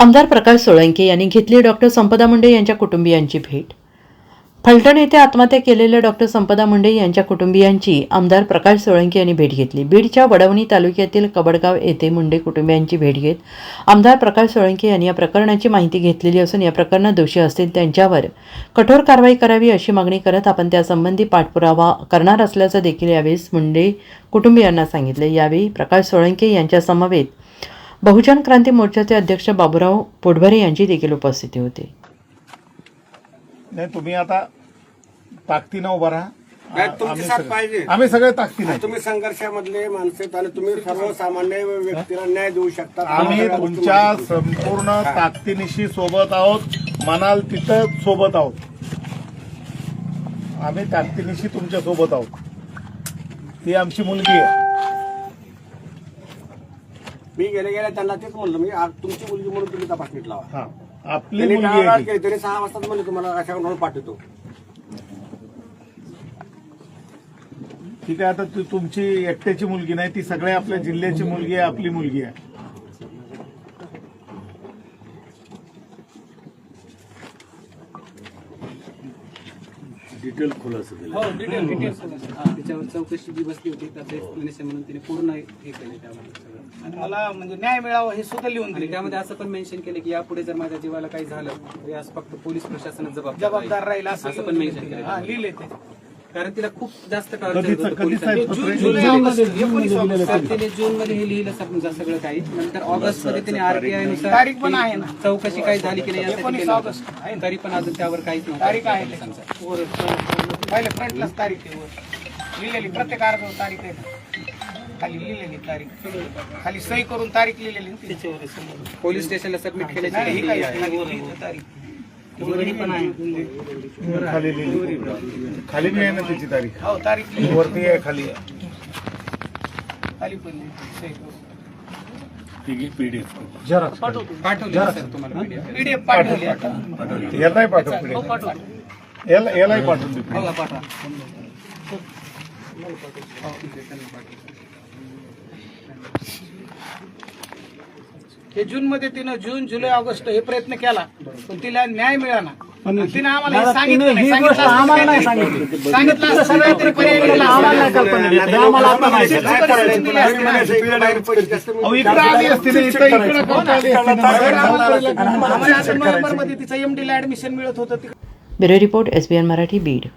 आमदार प्रकाश सोळंके यांनी घेतली डॉक्टर संपदा मुंडे यांच्या कुटुंबियांची भेट. फलटण येथे आत्महत्या केलेल्या डॉक्टर संपदा मुंडे यांच्या कुटुंबियांची आमदार प्रकाश सोळंके यांनी भेट घेतली. बीडच्या वडवणी तालुक्यातील कबडगाव येथे मुंडे कुटुंबियांची भेट घेत आमदार प्रकाश सोळंके यांनी या प्रकरणाची माहिती घेतलेली असून या प्रकरणात दोषी असतील त्यांच्यावर कठोर कारवाई करावी अशी मागणी करत आपण त्यासंबंधी पाठपुरावा करणार असल्याचं देखील यावेळी मुंडे कुटुंबियांना सांगितले. यावेळी प्रकाश सोळंके यांच्यासमवेत बहुजन क्रांती मोर्चाचे अध्यक्ष बाबूराव पोटभरे यांची देखील उपस्थिती होती. नाही तुम्ही आता ताकदीनं उभा राहा. तुमची आम्ही साथ सगळे- पाहिजे. आम्ही सगळे ताकदीने तुम्ही संघर्षामधले माणसं आहेत आणि तुम्ही सर्वसामान्य व्यक्तीला न्याय देऊ शकता. आम्ही तुमच्या संपूर्ण ताकदीनिशी सोबत आहोत म्हणाल तिथं सोबत आहोत. आम्ही ताकदीनिशी तुमच्यासोबत आहोत. ती आमची मुलगी आहे. मी गेले गेले त्यांना तेच म्हणलं मी आ- तुमची मुलगी म्हणून तुम्ही तपासणीत लावा. हा आपली त्यांनी मुलगी टाळाटाळ आहे ती. केली तरी सहा वाजताच म्हणले तुम्हाला अशा म्हणून पाठवतो. ठीक आहे आता ती तुमची एकट्याची मुलगी नाही ती सगळ्या आपल्या जिल्ह्याची मुलगी आहे आपली मुलगी आहे. डिटेल खुलासा दिला. हो डिटेल डिटेल त्याच्यावर चौकशी जी बसली होती त्याचं एक्सप्लेनेशन म्हणून तिने पूर्ण हे केलं त्यामध्ये सगळं. आणि मला म्हणजे न्याय मिळावा हे सुद्धा लिहून आणि दिले. त्यामध्ये असं पण मेन्शन केलं की यापुढे जर माझ्या जीवाला काही झालं तर यास फक्त पोलीस प्रशासन जबाबदार जबाबदार राहील. असं असं पण मेन्शन. केलं. हा लिहिले ते. कारण तिला खूप जास्त तिने जून मध्ये हे लिहिलं समजा सगळं काही. नंतर ऑगस्टमध्ये तिने आरटीआयनुसार तारीख पण आहे ना. ती चौकशी काही झाली की नाही. तरी पण अजून त्यावर काहीच नव्हतं. तारीख आहे फ्रंटलाच तारीख लिहिलेली प्रत्येक अर्जावर तारीख आहे ना. खाली लिहिलेली तारीख. खाली सही करून तारीख लिहिलेली पोलीस स्टेशनला सबमिट केल्याची नाही हे तारीख. पण आहे. खाली लिहिली. खाली बी आहे ना त्याची तारीख? हो तारीख लिहिली. वरती आहे खाली. आहे. खाली पण लिहिली. सही करून पाठवली सर तुम्हाला PDF. पीडीएफ पाठवली आता. यालाही पाठव पुढे. याला यालाही पाठवून दे पुढे. हो, पाठवा. हे. जून मध्ये तिनं जून जुलै ऑगस्ट हे प्रयत्न केला पण तिला न्याय मिळाला. आणि तिनं आम्हाला हे सांगितलं नाही. सांगितलं असतं. सांगितलं. असतं काहीतरी पर्याय दिला. असता. अहो, इकडं आली असती ना, इकडं- इकडं कोण आली असती ना? आम्हाला नोव्हेंबरमध्ये तिचं एमडी ला ऍडमिशन मिळत होतं. Bureau report SBN Marathi Beed.